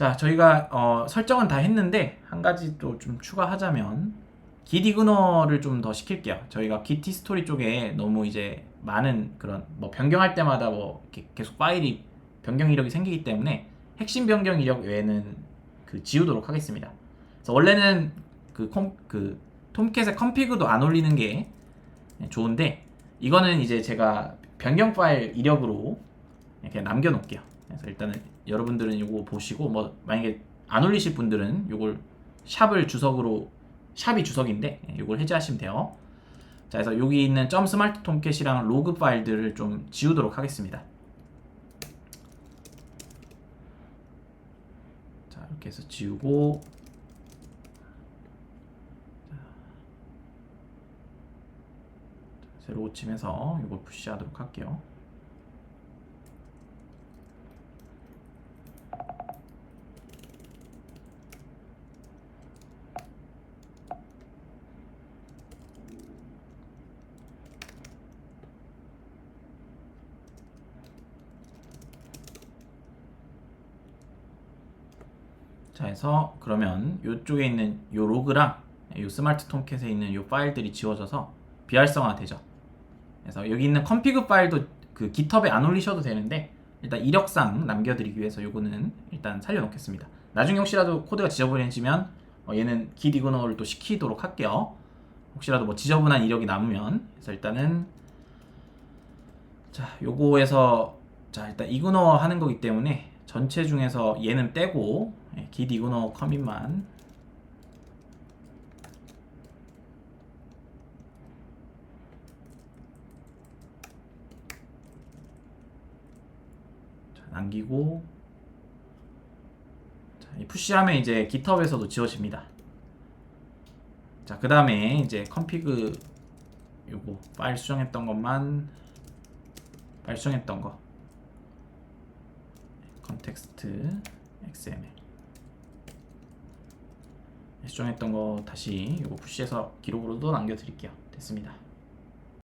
자, 저희가 어, 설정은 다 했는데 한 가지 또 좀 추가하자면 git 이그너를 좀 더 시킬게요. 저희가 git 스토리 쪽에 너무 이제 많은 그런 뭐 변경할 때마다 뭐 계속 파일이 변경 이력이 생기기 때문에 핵심 변경 이력 외에는 그 지우도록 하겠습니다. 그래서 원래는 그, 컴, 그 톰캣의 컴피그도 안 올리는 게 좋은데 이거는 이제 제가 변경 파일 이력으로 그냥 남겨놓을게요. 그래서 일단은 여러분들은 이거 보시고 뭐 만약에 안 올리실 분들은 이걸 샵을 주석으로 샵이 주석인데 이걸 해제하시면 돼요. 자, 그래서 여기 있는 점 스마트 톰캣이랑 로그 파일들을 좀 지우도록 하겠습니다. 자, 이렇게 해서 지우고 자, 새로 고침해서 이걸 푸시하도록 할게요. 자, 해서 그러면 이쪽에 있는 요 로그랑 요 스마트 톰캣에 있는 요 파일들이 지워져서 비활성화 되죠. 그래서 여기 있는 컴피그 파일도 그 GitHub에 안 올리셔도 되는데 일단 이력상 남겨드리기 위해서 요거는 일단 살려놓겠습니다. 나중에 혹시라도 코드가 지저분해지면 어, 얘는 git 이그너를 또 시키도록 할게요. 혹시라도 뭐 지저분한 이력이 남으면 그래서 일단은 자 요거에서 자 일단 이그너 하는 거기 때문에 전체 중에서 얘는 떼고 예, git 이그너 커밋만. 자, 남기고. 자, 이 푸시하면 이제 GitHub에서도 지워집니다. 자, 그 다음에 이제 컴피그 요거 파일 수정했던 것만 파일 수정했던 거. 컨텍스트 XML 수정했던 거 다시 요거 푸시해서 기록으로도 남겨드릴게요. 됐습니다.